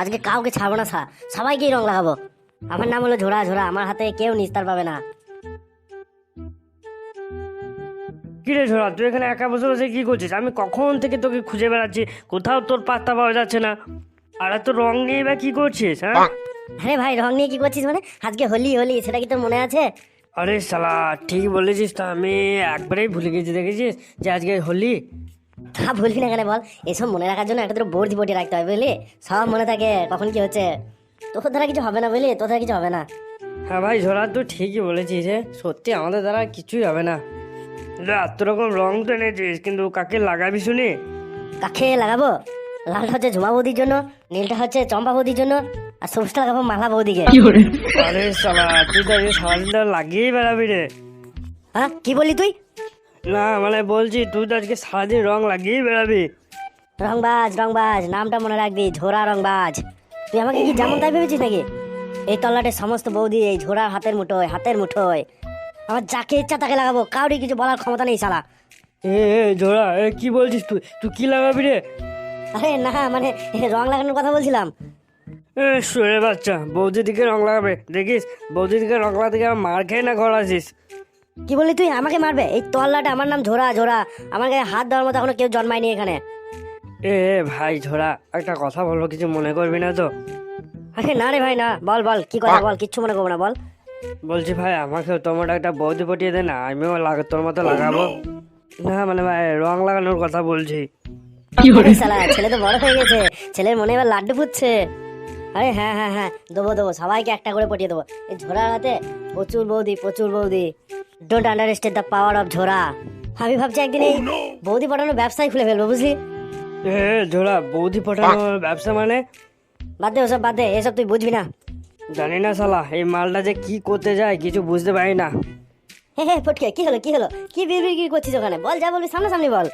আজকে কাউকে ছাড়বো না সা। সবাইকেই রং লাগাবো। আমার নাম হলো ঝোড়া ঝোড়া। আমার হাতে কেউ নিস্তার পাবে না। কি রে ঝোড়া তুই এখানে একা বসে বসে কি করছিস? আমি কখন থেকে তোকে খুঁজে বেড়াচ্ছি? কোথাও তোর পাত্তা পাওয়া যাচ্ছে না। আর এত রং নিয়ে বা কি করছিস হ্যাঁ? আরে ভাই রং নিয়ে কি করছিস মানে? আজকে হোলি হোলি সেটা কি তোর মনে আছে? আরে সালা ঠিক বলেছিস তো। আমি একবারেই ভুলে গেছি দেখেছিস? যে আজকে হোলি? তা বলবি না কেন বল? এসব মনে রাখার জন্য একটা তোর বর্দি বটি রাখতে হবে বুঝলি? সব মনে থাকে কখন কি হচ্ছে? তোর দ্বারা কিছু হবে না বুঝলি? তোর দ্বারা কিছু হবে না। হ্যাঁ ভাই ঝোড়া তুই ঠিকই বলেছিস রে। সত্যি আমাদের দ্বারা কিছুই হবে না। রে, এত রকম রং তো এনেছিস কিন্তু কাকে লাগাবি শুনি? কাকে লাগাবো? লালটা হচ্ছে ঝুমা বৌদির জন্য নীলটা হচ্ছে চম্পা বৌদির জন্য আর সবুজটা লাগাবো মালা বৌদিকে। আরে শালা তুই তো সারাদিন লাগিয়েই বেড়াবি রে। হ্যাঁ কি বললি তুই? না মানে বলছি তুই তো আজকে সারাদিন রং লাগিয়েই বেড়াবি। রংবাজ রংবাজ নামটা মনে রাখবি ঝোড়া রংবাজ। তুই আমাকে কি যেমন তাই ভেবেছিস নাকি? এই তল্লাটে সমস্ত বৌদি এই ঝোড়ার হাতের মুঠোয় হাতের মুঠোয়। আমার যাকে ইচ্ছা তাকে লাগাবো কাউরি কিছু বলার ক্ষমতা নেই শালা। এ এ, ঝোড়া এ কি বলছিস তুই? তুই কি লাগাবি রে? আরে না মানে রং লাগানোর কথা বলছিলাম। এ শুয়ে বাচ্চা বৌদি দিকে রং লাগাবে দেখিস? বৌদি দিকে রং লাগাতে গিয়ে আমার মার খেয়ে না ঘর আসিস? কি বললি তুই? আমাকে মারবে? এই তল্লাটে আমার নাম ঝোড়া ঝোড়া আমার গায়ে হাত দেওয়ার মতো এখনও কেউ জন্মায়নি এখানে। এ ভাই ঝোড়া একটা কথা বলব কিছু মনে করবি না তো? আরে না রে ভাই না। বল বল কি কথা বল কিচ্ছু মনে করব না বল। বলছি ভাই আমাকে তোমার একটা বৌদি পটিয়ে দে না আমিও লাগা তোর মতো লাগাবো। না মানে ভাই রং লাগানোর কথা বলছি। আরে শালা? ছেলে তো বড় হয়ে গেছে। ছেলের মনে এবার লাড্ডু ফুটছে। আরে হ্যাঁ হ্যাঁ হ্যাঁ দেবো দেবো সবাইকে একটা করে পটিয়ে দেবো। এই ঝোড়ার হাতে প্রচুর বৌদি প্রচুর বৌদি। Don't understand the power of ঝোড়া আমি ভাবছি একদিন এই বৌদি পাঠানোর ব্যবসায় খুলে ফেলব বুঝলি? এ ঝোড়া বৌদি পটানোর ব্যবসা মানে? বাদ দে ওসব বাদ দে এসব তুই বুঝবি না। জানি না শালা এই মালটা যে কি করতে যায় কিছু বুঝতে পারি না। হে হে ফটকে কি হলো কি হলো? কি বিড়বিড় কি করছিস ওখানে? বল যা বলবি সামনাসামনি বল।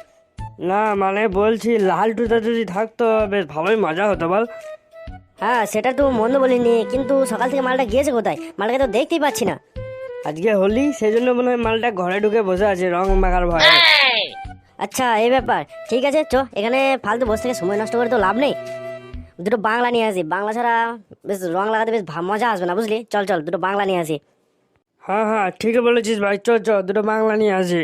না মানে বলছি লাল টুটা যদি থাকতো বেশ ভালোই মজা হতো বল। হ্যাঁ সেটা তো মন্দ বলিনি কিন্তু সকাল থেকে মালটা গিয়েছে কোথায়? মালটাকে তো দেখতেই পাচ্ছি না। আজকে হোলি সেই জন্য মনে হয় মালটা ঘরে ঢুকে বসে আছে রং মাখার ভয়। আচ্ছা এই ব্যাপার। ঠিক আছে চো এখানে ফালতু বসে থেকে সময় নষ্ট করে তো লাভ নেই। দুটো বাংলা নিয়ে আসি। বাংলা ছাড়া বেশ রং লাগাতে বেশ মজা আসবে না বুঝলি? চল চল দুটো বাংলা নিয়ে আসি। হ্যাঁ হ্যাঁ ঠিকই বলেছিস ভাই। চল চল দুটো বাংলা নিয়ে আসি।